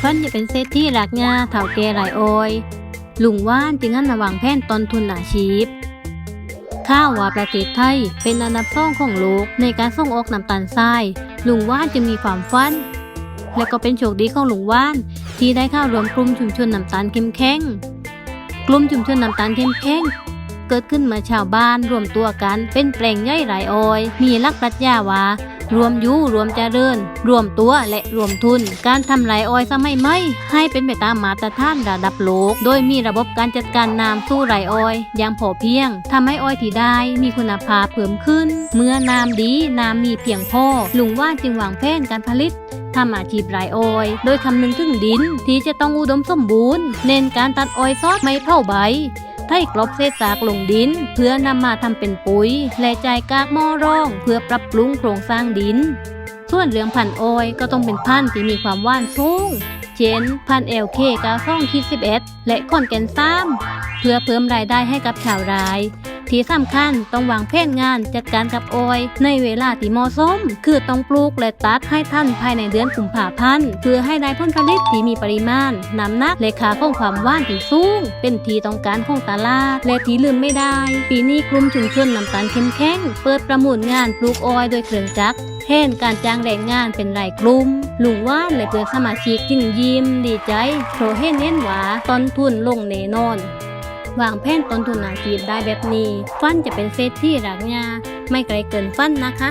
ฟันจะเป็นเศรษฐีหลักงาเถ่าแก่หลายโอยลุงว่านจึงหันมาวางแผนต้นทุนอาชีพข้าวว่าประเทศไทยเป็นอันดับสองของโลกในการส่งออกน้ำตาลทราย ลุงว่านจึงมีความฝัน และก็เป็นโชคดีของลุงว่าน ที่ได้เข้ารวมกลุ่มชุมชนน้ำตาลเข้มแข็งกลุ่มชุมชนน้ำตาลเข้มแข็ง เกิดขึ้นเมาชาวบ้านรวมตัวกันเป็นแปลงย่อยหลายออย มีลักปรัชญาว่ารวมยู่รวมเจริญ รวมตัวและรวมทุน การทำไรออยสมัยใหม่ ให้เป็นไปตามมาตรฐานระดับโลก โดยมีระบบการจัดการน้ำสู้ไรออย อย่างพอเพียงทำให้ออยที่ได้มีคุณภาพเพิ่มขึ้น เมื่อน้ำดีน้ำมีเพียงพอลุงว่านจึงวางแผนการผลิตทำอาชีพไรออย โดยคำนึงถึงดินที่จะต้องอุดมสมบูรณ์ เน้นการตัดออยซอดไม่เผาใบ ไถ่กลบเศษซากลงดิน เพื่อนำมาทำเป็นปุ๋ย และจ่ายกากหม้อร่อง เพื่อปรับปรุงโครงสร้างดิน ส่วนเรื่องพันธุ์ออยก็ต้องเป็นพันธุ์ที่มีความหว่านสูงเช่นพันเอลเคกาซ่องคิด11 และคอนแกนซ้ำเพื่อเพิ่มรายได้ให้กับชาวราย ที่สำคัญต้องวางแผนงานจัดการกับออย ในเวลาที่เหมาะสม คือต้องปลูกและตัดให้ท่านภายในเดือนกุมภาพันธ์เพื่อให้ได้ผลผลิตที่มีปริมาณน้ำหนักและค่าของความว่านที่สูง เป็นที่ต้องการของตลาด และที่ลืมไม่ได้ ปีนี้กลุ่มชุมชนน้ำตาลเข้มแข็งเปิดประมูลงานปลูกออยโดยเครื่องจักรแทนการจ้างแรงงานเป็นรายกลุ่มลุงว่านและเพื่อนสมาชิกจึงยิ้มดีใจเพราะเห็นเห็นว่าต้นทุนลงแน่นอน วางแผนต้นทุนอาชีพได้แบบนี้ ฟันจะเป็นเศรษฐีหลักยาไม่ไกลเกินฟันนะคะ